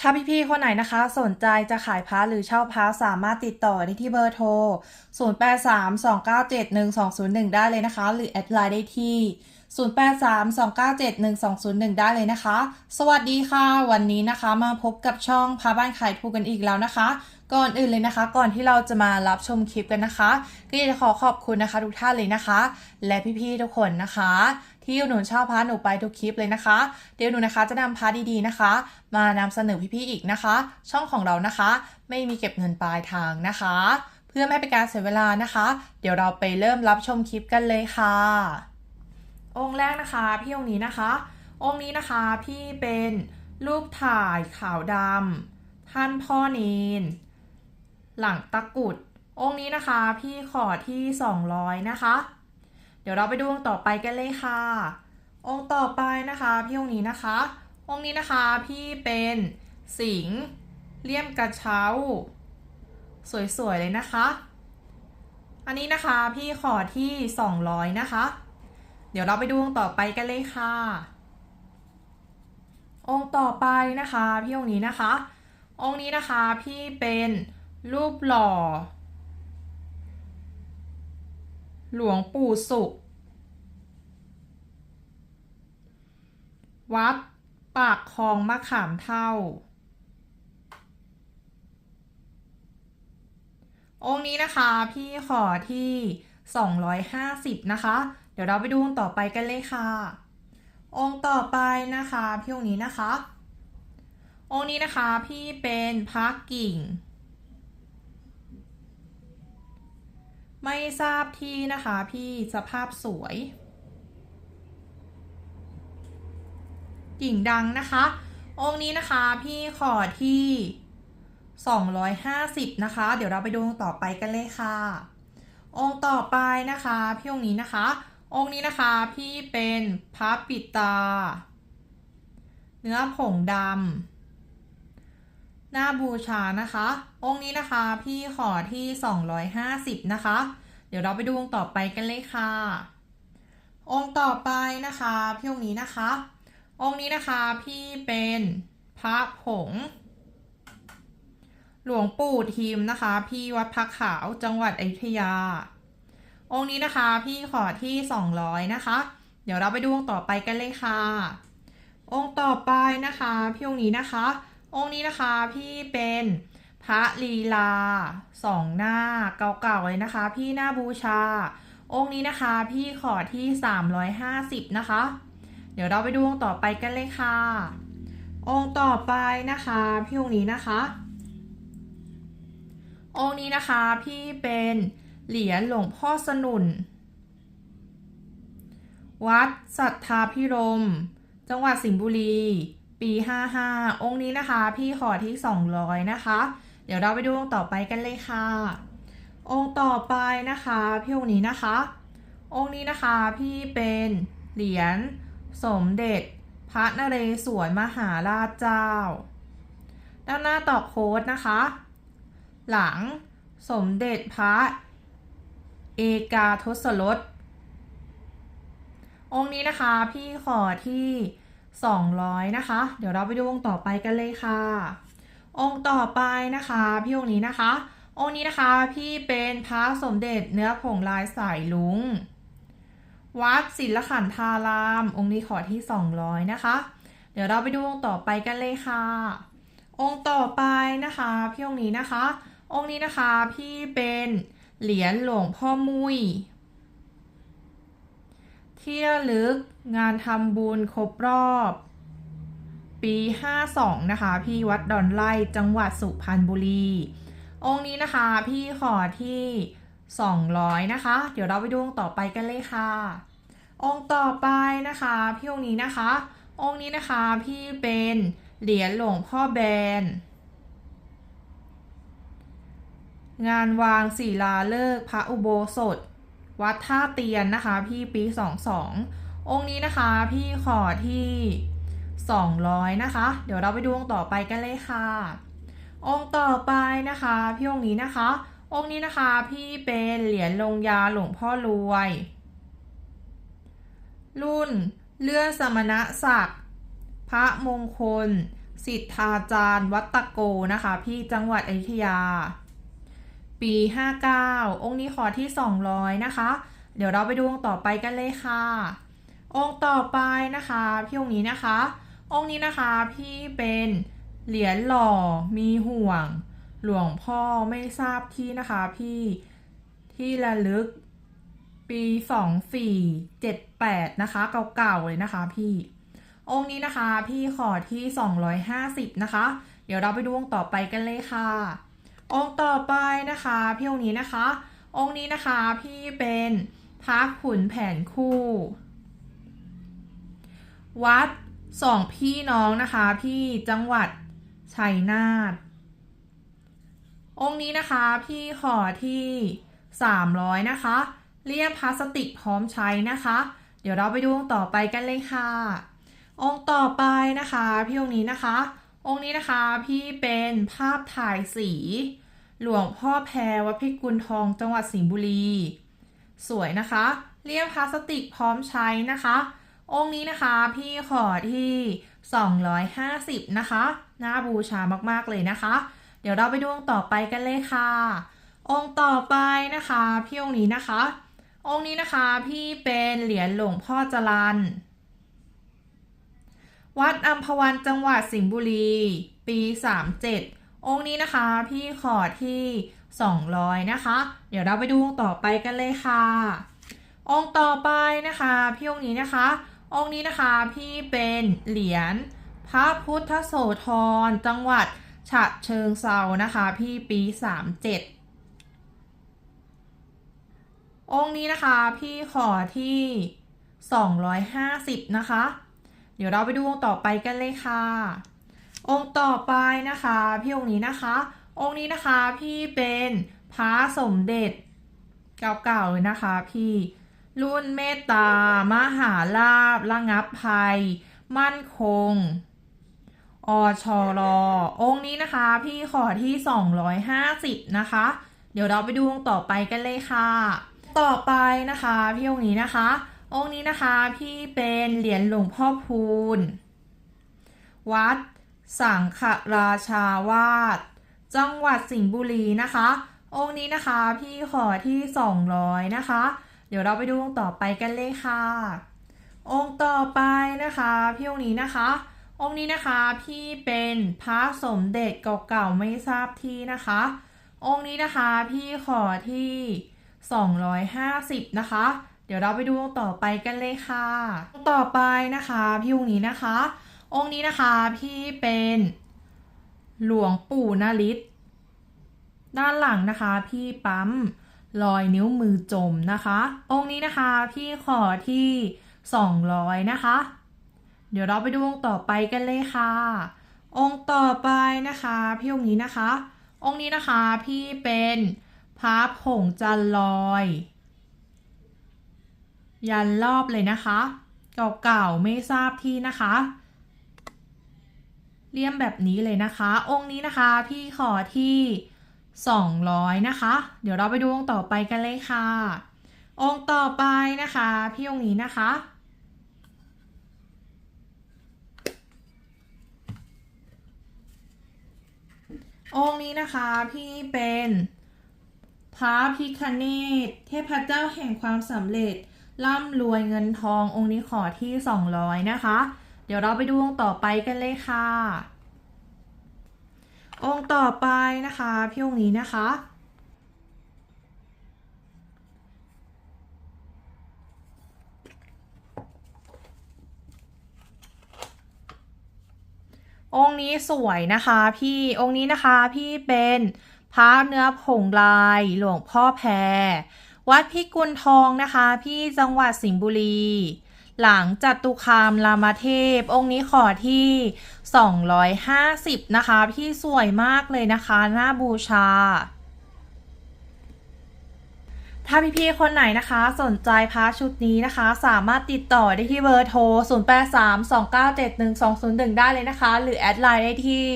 ถ้าพี่ๆ คนไหนนะคะ สนใจจะขายพระหรือเช่าพระสามารถติดต่อได้ที่เบอร์โทร 0832971201 ได้เลยนะคะ หรือแอดไลน์ได้ที่ 0832971201 ได้เลยนะคะ สวัสดีค่ะ วันนี้นะคะมาพบกับช่องพาบ้านขายถูกกันอีกแล้วนะคะ ก่อนอื่นเลยนะคะ ก่อนที่เราจะมารับชมคลิปกันนะคะ ก็อยากจะขอขอบคุณนะคะ ทุกท่านเลยนะคะ และพี่ๆ ทุกคนนะคะ ที่หนุนชอบพาหนูไปทุกคลิปเลยนะคะ เดี๋ยวหนูนะคะจะนำพาดีๆนะคะ มานำเสนอพี่ๆอีกนะคะ ช่องของเรานะคะ ไม่มีเก็บเงินปลายทางนะคะ เพื่อไม่ให้เป็นการเสียเวลานะคะ เดี๋ยวเราไปเริ่มรับชมคลิปกันเลยค่ะ องค์แรกนะคะพี่องค์นี้นะคะ องค์นี้นะคะพี่เป็นรูปถ่ายขาวดำท่านพ่อเนนหลังตะกุด องค์นี้นะคะพี่ขอที่ 200 นะคะ ดี๋ยวเราไปดูองค์ต่อไปกันเลยค่ะ องค์ต่อไปนะคะพี่องค์นี้นะคะ องค์นี้นะคะพี่เป็นสิงเลี่ยมกระเช้า สวยๆเลยนะคะ อันนี้นะคะพี่ขอที่ 200 นะคะ เดี๋ยวเราไปดูองค์ต่อไปกันเลยค่ะ องค์ต่อไปนะคะ พี่องค์นี้นะคะ องค์นี้นะคะพี่เป็นรูปหล่อ หลวงปู่สุข วัด ปากคลองมะขามเท่า องค์นี้นะคะพี่ขอที่ 250 นะคะ เดี๋ยวเราไปดูองค์ต่อไปกันเลยค่ะ องค์ต่อไปนะคะ พี่องค์นี้นะคะ องค์นี้นะคะพี่เป็นพระกิ่ง ไม่ทราบที่นะคะพี่สภาพสวยกิ่งดังนะคะ องค์นี้นะคะพี่ขอที่ 250 นะคะ เดี๋ยวเราไปดูองต่อไปกันเลยค่ะ องค์ต่อไปนะคะ พี่องค์นี้นะคะ องค์นี้นะคะพี่เป็นพระปิดตา เนื้อผงดำ หน้าบูชานะคะ องค์นี้นะคะพี่ขอที่ 250 นะคะ เดี๋ยวเราไปดูองค์ต่อไปกันเลยค่ะ องค์ต่อไปนะคะพี่องค์นี้นะคะ องค์นี้นะคะพี่เป็นพระผง หลวงปู่ทิมนะคะ พี่วัดพระขาวจังหวัดอยุธยา องค์นี้นะคะพี่ขอที่ 200 นะคะ เดี๋ยวเราไปดูองค์ต่อไปกันเลยค่ะ องค์ต่อไปนะคะพี่องค์นี้นะคะ องค์นี้นะคะพี่เป็นพระลีลาสองหน้าเก่าๆเลยนะคะ พี่หน้าบูชา องค์นี้นะคะพี่ขอที่ 350 นะคะ เดี๋ยวเราไปดูองค์ต่อไปกันเลยค่ะ องค์ต่อไปนะคะพี่องค์นี้นะคะ องค์นี้นะคะพี่เป็นเหรียญหลวงพ่อสนุน วัดสัทธาพิรม จังหวัดสิงห์บุรี ปี 55 องค์นี้นะคะ พี่ขอที่ 200 นะคะ เดี๋ยวเราไปดูองค์ต่อไปกันเลยค่ะ องค์ต่อไปนะคะ พี่องค์นี้นะคะ องค์นี้นะคะพี่เป็นเหรียญสมเด็จ พระนเรศวรมหาราชเจ้า ด้านหน้าต่อโค้ดนะคะ หลังสมเด็จพระเอกาทศรสองค์นี้นะคะพี่ขอที่ 200 นะคะ เดี๋ยวเราไปดูองค์ต่อไปกันเลยค่ะ องค์ต่อไปนะคะ พี่องค์นี้นะคะ องค์นี้นะคะพี่เป็นพระสมเด็จเนื้อผงลายสายลุงวัดศิลขันธาราม องค์นี้ขอที่ 200 นะคะ เดี๋ยวเราไปดูองค์ต่อไปกันเลยค่ะ องค์ต่อไปนะคะพี่องค์นี้นะคะ องค์นี้นะคะพี่เป็นเหรียญหลวงพ่อมุย ที่ระลึกงานทำบุญครบรอบ ปี 52 นะคะ พี่วัดดอนไล่จังหวัดสุพรรณบุรี องค์นี้นะคะพี่ขอที่ 200 นะคะ เดี๋ยวเราไปดูองค์ต่อไปกันเลยค่ะ องค์ต่อไปนะคะ พี่องค์นี้นะคะ องค์นี้นะคะพี่เป็นเหรียญหลวงพ่อแบนงานวางศิลาฤกษ์พระอุโบสถ วัดท่าเตียนนะคะ พี่ปี22องค์นี้นะคะ พี่ขอที่ 200 นะคะ เดี๋ยวเราไปดูองค์ต่อไปกันเลยค่ะ องค์ต่อไปนะคะ พี่องค์นี้นะคะ องค์นี้นะคะ พี่เป็นเหรียญลงยาหลวงพ่อรวย รุ่นเลื่อนสมณศักดิ์พระมงคล สิทธาจารย์ วัตตโกนะคะ พี่จังหวัดอยุธยา ปี 59 องค์นี้ขอที่ 200 นะคะ เดี๋ยวเราไปดูองค์ต่อไปกันเลยค่ะ องค์ต่อไปนะคะ พี่องค์นี้นะคะ องค์นี้นะคะพี่เป็นเหรียญหล่อมีห่วง หลวงพ่อไม่ทราบที่นะคะพี่ที่ระลึกปี 2478 นะคะ เก่าๆเลยนะคะพี่ องค์นี้นะคะพี่ขอที่ 250 นะคะ เดี๋ยวเราไปดูองค์ต่อไปกันเลยค่ะ องค์ต่อไปนะคะพี่องค์นี้นะคะ องค์นี้นะคะพี่เป็นพระขุนแผนคู่ วัดสองพี่น้องนะคะ พี่จังหวัดชัยนาทองค์นี้นะคะพี่ขอที่ 300 นะคะเลี่ยมพลาสติกพร้อมใช้นะคะ เดี๋ยวเราไปดูองค์ต่อไปกันเลยค่ะ องค์ต่อไปนะคะ พี่องค์นี้นะคะ องค์นี้นะคะพี่เป็นภาพถ่ายสี หลวงพ่อแพรวัดพิกุลทองจังหวัดสิงห์บุรี สวยนะคะเลี่ยมพลาสติกพร้อมใช้นะคะ องค์นี้นะคะพี่ขอที่ 250 นะคะ น่าบูชามากๆเลยนะคะ เดี๋ยวเราไปดูองค์ต่อไปกันเลยค่ะ องค์ต่อไปนะคะ พี่องค์นี้นะคะ องค์นี้นะคะพี่เป็นเหรียญหลวงพ่อจรัน วัดอัมพวันจังหวัดสิงห์บุรี ปี 37 องค์นี้นะคะ พี่ขอที่ 200 นะคะ เดี๋ยวเราไปดูองต่อไปกันเลยค่ะ องค์ต่อไปนะคะ พี่องค์นี้นะคะ องค์นี้นะคะพี่เป็นเหรียญพระพุทธโสธรจังหวัดฉะเชิงเซานะคะ พี่ปี 37องค์นี้นะคะ พี่ขอที่ 250 นะคะ เดี๋ยวเราไปดูองค์ต่อไปกันเลยค่ะ องค์ต่อไปนะคะ พี่องค์นี้นะคะ องค์นี้นะคะพี่เป็นพระสมเด็จเก่าๆเลยนะคะ พี่รุ่นเมตตามหาลาบระงับภัย มั่นคงอชอรอองค์นี้นะคะ พี่ขอที่ 250 นะคะ เดี๋ยวเราไปดูองค์ต่อไปกันเลยค่ะ ต่อไปนะคะ พี่องค์นี้นะคะ องค์นี้นะคะพี่เป็นเหรียญหลวงพ่อพูน วัด สังขราชาวาสจังหวัดสิงห์บุรีนะคะ องค์นี้นะคะพี่ขอที่ 200 นะคะ เดี๋ยวเราไปดูองค์ต่อไปกันเลยค่ะ องค์ต่อไปนะคะพี่องค์นี้นะคะ องค์นี้นะคะพี่เป็นพระสมเด็จเก่าๆไม่ทราบที่นะคะ องค์นี้นะคะพี่ขอที่ 250 นะคะ เดี๋ยวเราไปดูองค์ต่อไปกันเลยค่ะองค์ต่อไปนะคะพี่องค์นี้นะคะ องค์นี้นะคะพี่เป็นหลวงปู่นฤทธิ์ด้านหลังนะคะพี่ปั๊มรอยนิ้วมือจมนะคะ องค์นี้นะคะพี่ขอที่ 200 นะคะ เดี๋ยวเราไปดูองค์ต่อไปกันเลยค่ะ องค์ต่อไปนะคะพี่องค์นี้นะคะ องค์นี้นะคะพี่เป็นพระผงจันลอย ยันรอบเลยนะคะ เก่าๆไม่ทราบที่นะคะ เลี่ยมแบบนี้เลยนะคะ องค์นี้นะคะพี่ขอที่ 200 นะคะ เดี๋ยวเราไปดูองค์ต่อไปกันเลยค่ะ องค์ต่อไปนะคะ พี่องค์นี้นะคะองค์นี้นะคะพี่เป็นพระพิคเนตเทพเจ้าแห่งความสำเร็จ ร่ำรวยเงินทององค์นี้ขอที่ 200 นะคะ เดี๋ยวเราไปดูองค์ต่อไปกันเลยค่ะ องค์ต่อไปนะคะพี่องค์นี้นะคะองค์นี้สวยนะคะพี่องค์นี้นะคะพี่เป็นพระเนื้อผงลายหลวงพ่อแพร วัดพิกุลทองนะคะพี่จังหวัดสิงห์บุรี หลังจัตุคามรามเทพ องค์นี้ขอที่ 250 นะคะพี่สวยมากเลยนะคะหน้าบูชา ถ้าพี่ๆคนไหนนะคะสนใจพระชุดนี้นะคะ สามารถติดต่อได้ที่เบอร์โทร 0832971201 ได้เลยนะคะ หรือแอดไลน์ได้ที่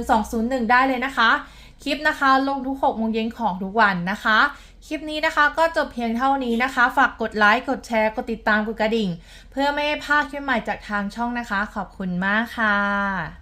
0832971201 ได้เลยนะคะ คลิปนะคะลงทุก6โมงเย็นของทุกวันนะคะ คลิปนี้นะคะก็จบเพียงเท่านี้นะคะ ฝากกดไลค์ กดแชร์ กดติดตาม กดกระดิ่ง เพื่อไม่ให้พลาดคลิปใหม่จากทางช่องนะคะ ขอบคุณมากค่ะ